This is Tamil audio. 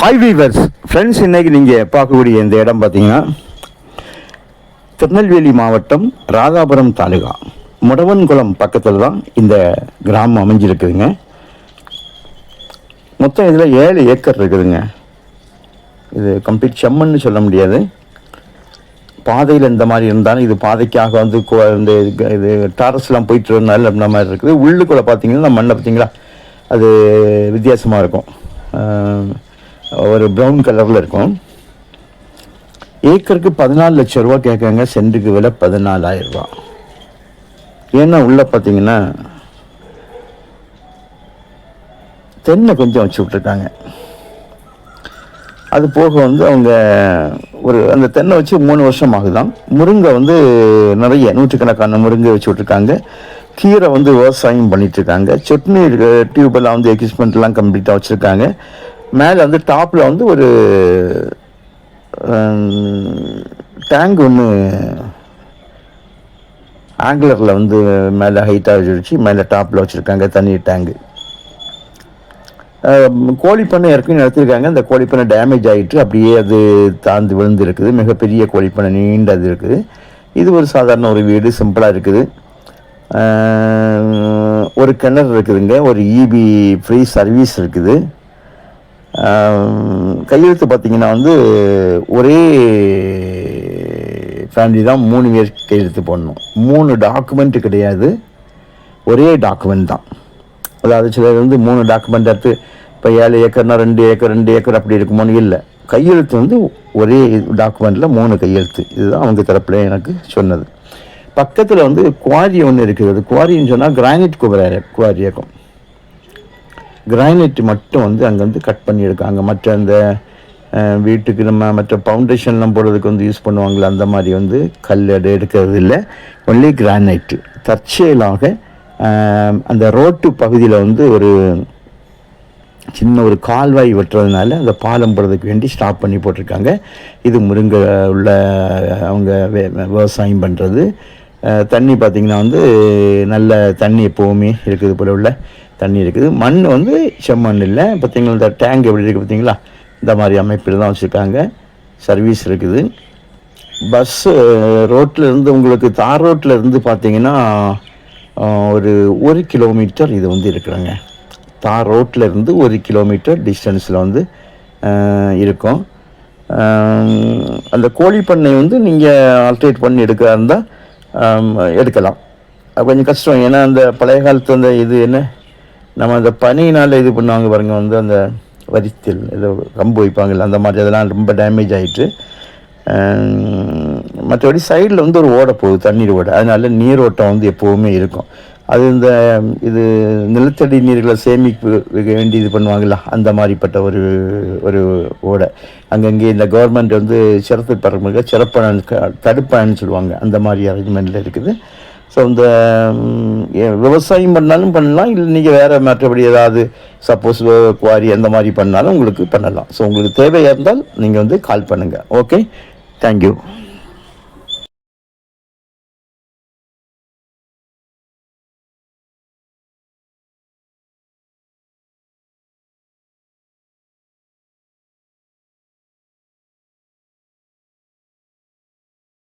ஹாய் வீவர்ஸ் ஃப்ரெண்ட்ஸ் இன்றைக்கி நீங்கள் பார்க்கக்கூடிய இந்த இடம் பார்த்தீங்கன்னா திருநெல்வேலி மாவட்டம் ராதாபுரம் தாலுகா. முடவன்குளம் பக்கத்தில் தான் இந்த கிராமம் அமைஞ்சிருக்குதுங்க. மொத்தம் இதில் ஏழு ஏக்கர் இருக்குதுங்க. இது கம்ப்ளீட் செம்மன்னு சொல்ல முடியாது. பாதையில் இந்த மாதிரி இருந்தாலும் இது பாதைக்காக வந்து கோ- இந்த இது- இது டாரஸ்லாம் போயிட்டு இருந்தாலும் அந்த மாதிரி இருக்குது. உள்ளுக்குள்ளே பார்த்தீங்கன்னா மண்ணை பார்த்தீங்களா? அது வித்தியாசமாக இருக்கும். ஒரு ப்ரௌன் கலரில் இருக்கும். ஏக்கருக்கு பதினாலு லட்ச ரூபா கேட்காங்க சென்ட்டுக்கு விலை பதினாலாயிரம் ரூபா. ஏன்னா உள்ளே பார்த்தீங்கன்னா தென்னை கொஞ்சம் வச்சு விட்ருக்காங்க அது போக வந்து அவங்க ஒரு அந்த தென்னை வச்சு மூணு வருஷம் ஆகுதான். முருங்கை வந்து நிறைய நூற்றுக்கணக்கான முருங்கை வச்சு விட்ருக்காங்க கீரை வந்து விவசாயம் பண்ணிகிட்ருக்காங்க சட்னி சொட்னி டியூபெல்லாம் வந்து எக்யூப்மெண்ட்லாம் கம்ப்ளீட்டாக வச்சுருக்காங்க. மேலே வந்து டாப்பில் வந்து ஒரு டேங்க் ஒன்று ஆங்கிலரில் வந்து மேலே ஹைட்டாக வச்சு மேலே டாப்பில் வச்சுருக்காங்க தண்ணி டேங்கு கோழிப்பண்ணை ஏற்கனவே நடத்திருக்காங்க. அந்த கோழிப்பண்ணை டேமேஜ் ஆகிட்டு அப்படியே அது தாழ்ந்து விழுந்து இருக்குது மிகப்பெரிய கோழிப்பண்ணை நீண்டது இருக்குது. இது ஒரு சாதாரண ஒரு வீடு சிம்பிளாக இருக்குது. ஒரு கிணறு இருக்குதுங்க. ஒரு இபி ஃப்ரீ சர்வீஸ் இருக்குது. கையெழுத்து பார்த்தீங்கன்னா வந்து ஒரே ஃபேமிலி தான் மூணு பேர் கையெழுத்து போடணும். மூணு டாக்குமெண்ட்டு கிடையாது. ஒரே டாக்குமெண்ட் தான். அதாவது சிலர் வந்து மூணு டாக்குமெண்ட் எடுத்து இப்போ ஏழு ஏக்கர்னா ரெண்டு ஏக்கர் ரெண்டு ஏக்கர் அப்படி இருக்குமோன்னு இல்லை. கையெழுத்து வந்து ஒரே டாக்குமெண்ட்டில் மூணு கையெழுத்து. இதுதான் அவங்க தரப்பில் எனக்கு சொன்னது. பக்கத்தில் வந்து குவாரி ஒன்று இருக்குது. குவாரின்னு சொன்னால் கிரானைட் குவாரி குவாரி இருக்கும். கிரானைட் மட்டும் வந்து அங்கேருந்து கட் பண்ணி எடுக்காங்க மற்ற அந்த வீட்டுக்கு நம்ம மற்ற ஃபவுண்டேஷன்லாம் போடுறதுக்கு வந்து யூஸ் பண்ணுவாங்களே அந்த மாதிரி வந்து கல் எடு எடுக்கிறது இல்லை ஒன்லி கிரானைட்டு தற்செயலாக அந்த ரோட்டு பகுதியில் வந்து ஒரு சின்ன ஒரு கால்வாய் வெட்டுறதுனால அந்த பாலம் போடுறதுக்கு வேண்டி ஸ்டாப் பண்ணி போட்டிருக்காங்க. இது முருங்கை உள்ள அவங்க விவசாயம் பண்ணுறது தண்ணி பார்த்திங்கன்னா வந்து நல்ல தண்ணி எப்போவுமே இருக்குது போல உள்ள தண்ணி இருக்குது. மண் வந்து செம்மண் இல்லை. பார்த்திங்களா இந்த டேங்க் எப்படி இருக்குது பார்த்திங்களா இந்த மாதிரி அமைப்பில் தான் வச்சுருக்காங்க. சர்வீஸ் இருக்குது. பஸ்ஸு ரோட்டில் இருந்து உங்களுக்கு தார் ரோட்டில் இருந்து பார்த்தீங்கன்னா ஒரு ஒரு கிலோமீட்டர் இது வந்து இருக்கிறாங்க. தார் ரோட்டில் இருந்து ஒரு கிலோமீட்டர் டிஸ்டன்ஸில் வந்து இருக்கும். அந்த கோழி பண்ணை வந்து நீங்கள் ஆல்ட்ரேட் பண்ணி எடுக்கிறதா இருந்தால் எடுக்கலாம். அது கொஞ்சம் கஷ்டம். ஏன்னா அந்த பழைய காலத்து அந்த இது என்ன? நம்ம அந்த பனியினால் இது பண்ணுவாங்க பாருங்க வந்து அந்த வரித்தல் ஏதோ கம்பு வைப்பாங்கல்ல அந்த மாதிரி அதெல்லாம் ரொம்ப டேமேஜ் ஆகிட்டு மற்றபடி சைடில் வந்து ஒரு ஓடை போகுது தண்ணீர் ஓடை. அதனால நீரோட்டம் வந்து எப்போவுமே இருக்கும். அது இந்த இது நிலத்தடி நீர்களை சேமிப்பு வேண்டி இது பண்ணுவாங்களா அந்த மாதிரிப்பட்ட ஒரு ஒரு ஓடை. அங்கங்கே இந்த கவர்மெண்ட் வந்து சிறப்பு பெறமுக சிறப்பான தடுப்பான்னு சொல்லுவாங்க. அந்த மாதிரி அரேஞ்ச்மெண்ட்டில் இருக்குது. ஸோ இந்த விவசாயம் பண்ணாலும் பண்ணலாம். இல்லை நீங்கள் வேறு மற்றபடி ஏதாவது சப்போஸ் குவாரி அந்த மாதிரி பண்ணாலும் உங்களுக்கு பண்ணலாம். ஸோ உங்களுக்கு தேவையாக இருந்தால் நீங்கள் வந்து கால் பண்ணுங்கள் ஓகே தேங்க்யூ